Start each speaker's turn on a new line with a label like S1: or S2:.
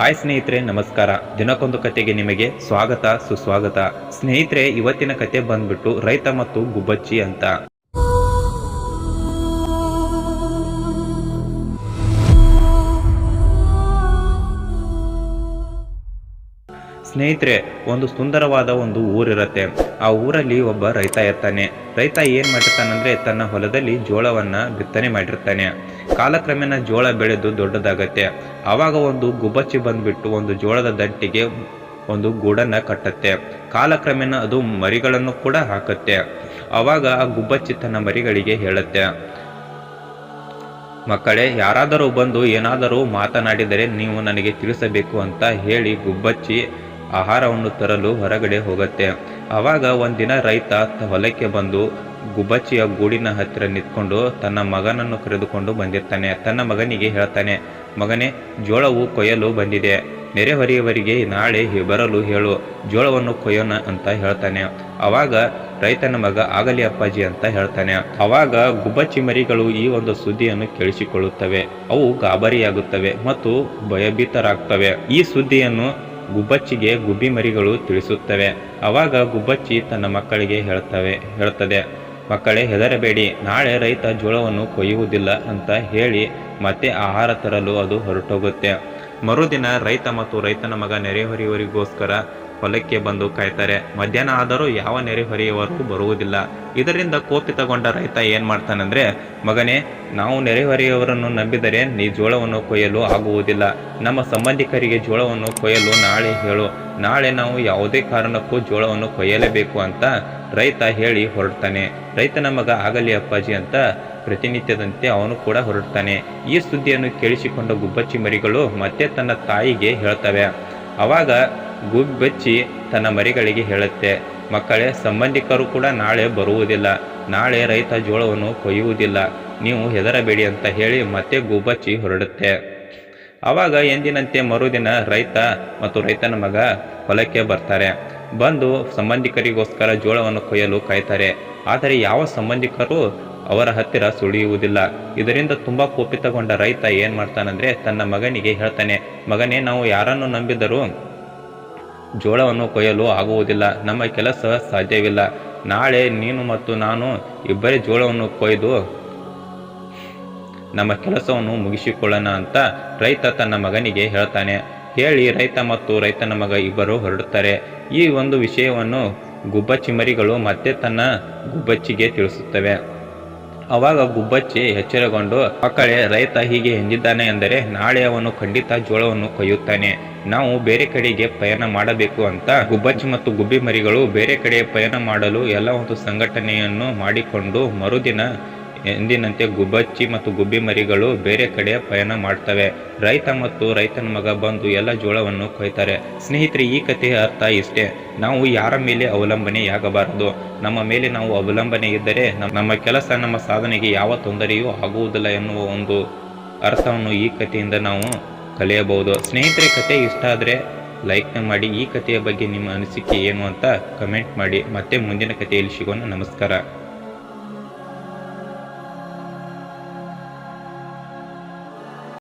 S1: Hi ಸ್ನೇಹಿತರೆ, ನಮಸ್ಕಾರ. ದಿನಕ್ಕೊಂದು ಕತೆಗೆ ನಿಮಗೆ ಸ್ವಾಗತ, ಸುಸ್ವಾಗತ. ಸ್ನೇಹಿತರೆ, ಇವತ್ತಿನ ಕತೆ ಬಂದ್ಬಿಟ್ಟು ರೈತ ಮತ್ತು ಗುಬ್ಬಚ್ಚಿ ಅಂತ. ಸ್ನೇಹಿತರೆ, ಒಂದು ಸುಂದರವಾದ ಒಂದು ಊರಿರುತ್ತೆ. ಆ ಊರಲ್ಲಿ ಒಬ್ಬ ರೈತ ಇರ್ತಾನೆ. ರೈತ ಏನ್ ಮಾಡಿರ್ತಾನಂದ್ರೆ ತನ್ನ ಹೊಲದಲ್ಲಿ ಜೋಳವನ್ನ ಬಿತ್ತನೆ ಮಾಡಿರ್ತಾನೆ. ಕಾಲಕ್ರಮೇಣ ಜೋಳ ಬೆಳೆದು ದೊಡ್ಡದಾಗತ್ತೆ. ಆವಾಗ ಒಂದು ಗುಬ್ಬಚ್ಚಿ ಬಂದ್ಬಿಟ್ಟು ಒಂದು ಜೋಳದ ದಂಟಿಗೆ ಒಂದು ಗೂಡನ್ನ ಕಟ್ಟತ್ತೆ. ಕಾಲಕ್ರಮೇಣ ಅದು ಮರಿಗಳನ್ನು ಕೂಡ ಹಾಕತ್ತೆ. ಅವಾಗ ಆ ಗುಬ್ಬಚ್ಚಿ ತನ್ನ ಮರಿಗಳಿಗೆ ಹೇಳುತ್ತೆ. ಮಕ್ಕಳೇ, ಯಾರಾದರೂ ಬಂದು ಏನಾದರೂ ಮಾತನಾಡಿದರೆ ನೀವು ನನಗೆ ತಿಳಿಸಬೇಕು ಅಂತ ಹೇಳಿ ಗುಬ್ಬಚ್ಚಿ ಆಹಾರವನ್ನು ತರಲು ಹೊರಗಡೆ ಹೋಗುತ್ತೆ. ಆವಾಗ ಒಂದಿನ ರೈತ ಹೊಲಕ್ಕೆ ಬಂದು ಗುಬ್ಬಚ್ಚಿಯ ಗೂಡಿನ ಹತ್ತಿರ ನಿಂತ್ಕೊಂಡು ತನ್ನ ಮಗನನ್ನು ಕರೆದುಕೊಂಡು ಬಂದಿರ್ತಾನೆ. ತನ್ನ ಮಗನಿಗೆ ಹೇಳ್ತಾನೆ, ಮಗನೇ, ಜೋಳವು ಕೊಯ್ಯಲು ಬಂದಿದೆ. ನೆರೆಹೊರೆಯವರಿಗೆ ನಾಳೆ ಬರಲು ಹೇಳು. ಜೋಳವನ್ನು ಕೊಯ್ಯೋಣ ಅಂತ ಹೇಳ್ತಾನೆ. ಅವಾಗ ರೈತನ ಮಗ, ಆಗಲಿ ಅಪ್ಪಾಜಿ ಅಂತ ಹೇಳ್ತಾನೆ. ಅವಾಗ ಗುಬ್ಬಚ್ಚಿ ಮರಿಗಳು ಈ ಒಂದು ಸುದ್ದಿಯನ್ನು ಕೇಳಿಸಿಕೊಳ್ಳುತ್ತವೆ. ಅವು ಗಾಬರಿಯಾಗುತ್ತವೆ ಮತ್ತು ಭಯಭೀತರಾಗ್ತವೆ. ಈ ಸುದ್ದಿಯನ್ನು ಗುಬ್ಬಚ್ಚಿಗೆ ಗುಬ್ಬಿ ಮರಿಗಳು ತಿಳಿಸುತ್ತವೆ. ಅವಾಗ ಗುಬ್ಬಚ್ಚಿ ತನ್ನ ಮಕ್ಕಳಿಗೆ ಹೇಳ್ತವೆ, ಹೇಳ್ತದೆ, ಮಕ್ಕಳೇ, ಹೆದರಬೇಡಿ. ನಾಳೆ ರೈತ ಜೋಳವನ್ನು ಕೊಯ್ಯುವುದಿಲ್ಲ ಅಂತ ಹೇಳಿ ಮತ್ತೆ ಆಹಾರ ತರಲು ಅದು ಹೊರಟೋಗುತ್ತೆ. ಮರುದಿನ ರೈತ ಮತ್ತು ರೈತನ ಮಗ ನೆರೆಹೊರೆಯವರಿಗೋಸ್ಕರ ಹೊಲಕ್ಕೆ ಬಂದು ಕಾಯ್ತಾರೆ. ಮಧ್ಯಾಹ್ನ ಆದರೂ ಯಾವ ನೆರೆಹೊರೆಯವರೆಗೂ ಬರುವುದಿಲ್ಲ. ಇದರಿಂದ ಕೋಪಿತಗೊಂಡ ರೈತ ಏನು ಮಾಡ್ತಾನಂದ್ರೆ, ಮಗನೇ, ನಾವು ನೆರೆಹೊರೆಯವರನ್ನು ನಂಬಿದರೆ ನೀ ಜೋಳವನ್ನು ಕೊಯ್ಯಲು ಆಗುವುದಿಲ್ಲ. ನಮ್ಮ ಸಂಬಂಧಿಕರಿಗೆ ಜೋಳವನ್ನು ಕೊಯ್ಯಲು ನಾಳೆ ಹೇಳು. ನಾಳೆ ನಾವು ಯಾವುದೇ ಕಾರಣಕ್ಕೂ ಜೋಳವನ್ನು ಕೊಯ್ಯಲೇಬೇಕು ಅಂತ ರೈತ ಹೇಳಿ ಹೊರಡ್ತಾನೆ. ರೈತನ ಮಗ ಆಗಲಿ ಅಪ್ಪಾಜಿ ಅಂತ ಪ್ರತಿನಿತ್ಯದಂತೆ ಅವನು ಕೂಡ ಹೊರಡ್ತಾನೆ. ಈ ಸುದ್ದಿಯನ್ನು ಕೇಳಿಸಿಕೊಂಡ ಗುಬ್ಬಚ್ಚಿ ಮರಿಗಳು ಮತ್ತೆ ತನ್ನ ತಾಯಿಗೆ ಹೇಳ್ತವೆ. ಗುಬ್ಬಚ್ಚಿ ತನ್ನ ಮರಿಗಳಿಗೆ ಹೇಳುತ್ತೆ, ಮಕ್ಕಳೇ, ಸಂಬಂಧಿಕರು ಕೂಡ ನಾಳೆ ಬರುವುದಿಲ್ಲ, ನಾಳೆ ರೈತ ಜೋಳವನ್ನು ಕೊಯ್ಯುವುದಿಲ್ಲ, ನೀವು ಹೆದರಬೇಡಿ ಅಂತ ಹೇಳಿ ಮತ್ತೆ ಗುಬ್ಬಚ್ಚಿ ಹೊರಡುತ್ತೆ. ಆವಾಗ ಎಂದಿನಂತೆ ಮರುದಿನ ರೈತ ಮತ್ತು ರೈತನ ಮಗ ಹೊಲಕ್ಕೆ ಬರ್ತಾರೆ. ಬಂದು ಸಂಬಂಧಿಕರಿಗೋಸ್ಕರ ಜೋಳವನ್ನು ಕೊಯ್ಯಲು ಕಾಯ್ತಾರೆ. ಆದರೆ ಯಾವ ಸಂಬಂಧಿಕರು ಅವರ ಹತ್ತಿರ ಸುಳಿಯುವುದಿಲ್ಲ. ಇದರಿಂದ ತುಂಬ ಕೋಪಿತಗೊಂಡ ರೈತ ಏನು ಮಾಡ್ತಾನಂದರೆ ತನ್ನ ಮಗನಿಗೆ ಹೇಳ್ತಾನೆ, ಮಗನೇ, ನಾವು ಯಾರನ್ನು ನಂಬಿದರೂ ಜೋಳವನ್ನು ಕೊಯ್ಯಲು ಆಗುವುದಿಲ್ಲ. ನಮ್ಮ ಕೆಲಸ ಸಾಧ್ಯವಿಲ್ಲ. ನಾಳೆ ನೀನು ಮತ್ತು ನಾನು ಇಬ್ಬರೇ ಜೋಳವನ್ನು ಕೊಯ್ದು ನಮ್ಮ ಕೆಲಸವನ್ನು ಮುಗಿಸಿಕೊಳ್ಳೋಣ ಅಂತ ರೈತ ತನ್ನ ಮಗನಿಗೆ ಹೇಳ್ತಾನೆ. ಹೇಳಿ ರೈತ ಮತ್ತು ರೈತನ ಮಗ ಇಬ್ಬರು ಹೊರಡುತ್ತಾರೆ. ಈ ಒಂದು ವಿಷಯವನ್ನು ಗುಬ್ಬಚ್ಚಿ ಮರಿಗಳು ಮತ್ತೆ ತನ್ನ ಗುಬ್ಬಚ್ಚಿಗೆ ತಿಳಿಸುತ್ತವೆ. ಅವಾಗ ಗುಬ್ಬಚ್ಚಿ ಎಚ್ಚರಗೊಂಡು, ಮಕ್ಕಳೇ, ರೈತ ಹೀಗೆ ಎಂದಿದ್ದಾನೆ ಎಂದರೆ ನಾಳೆ ಅವನು ಖಂಡಿತ ಜೋಳವನ್ನು ಕೊಯ್ಯುತ್ತಾನೆ. ನಾವು ಬೇರೆ ಕಡೆಗೆ ಪಯಣ ಮಾಡಬೇಕು ಅಂತ ಗುಬ್ಬಚ್ಚಿ ಮತ್ತು ಗುಬ್ಬಿ ಮರಿಗಳು ಬೇರೆ ಕಡೆ ಪಯಣ ಮಾಡಲು ಎಲ್ಲ ಒಂದು ಸಂಘಟನೆಯನ್ನು ಮಾಡಿಕೊಂಡು ಮರುದಿನ ಎಂದಿನಂತೆ ಗುಬ್ಬಚ್ಚಿ ಮತ್ತು ಗುಬ್ಬಿ ಮರಿಗಳು ಬೇರೆ ಕಡೆ ಪಯಣ ಮಾಡ್ತವೆ. ರೈತ ಮತ್ತು ರೈತನ ಮಗ ಬಂದು ಎಲ್ಲ ಜೋಳವನ್ನು ಕೊಯ್ತಾರೆ. ಸ್ನೇಹಿತರೆ, ಈ ಕಥೆಯ ಅರ್ಥ ಇಷ್ಟೇ. ನಾವು ಯಾರ ಮೇಲೆ ಅವಲಂಬನೆಯಾಗಬಾರದು? ನಮ್ಮ ಮೇಲೆ ನಾವು ಅವಲಂಬನೆ ಇದ್ದರೆ ನಮ್- ನಮ್ಮ ಕೆಲಸ, ನಮ್ಮ ಸಾಧನೆಗೆ ಯಾವ ತೊಂದರೆಯೂ ಆಗುವುದಿಲ್ಲ ಎನ್ನುವ ಒಂದು ಅರ್ಥವನ್ನು ಈ ಕಥೆಯಿಂದ ನಾವು ಕಲಿಯಬಹುದು. ಸ್ನೇಹಿತರೆ ಕತೆ ಇಷ್ಟ ಆದರೆ ಲೈಕ್ನ ಮಾಡಿ. ಈ ಕಥೆಯ ಬಗ್ಗೆ ನಿಮ್ಮ ಅನಿಸಿಕೆ ಏನು ಅಂತ ಕಮೆಂಟ್ ಮಾಡಿ. ಮತ್ತೆ ಮುಂದಿನ ಕಥೆಯಲ್ಲಿ ಸಿಗೋಣ. ನಮಸ್ಕಾರ.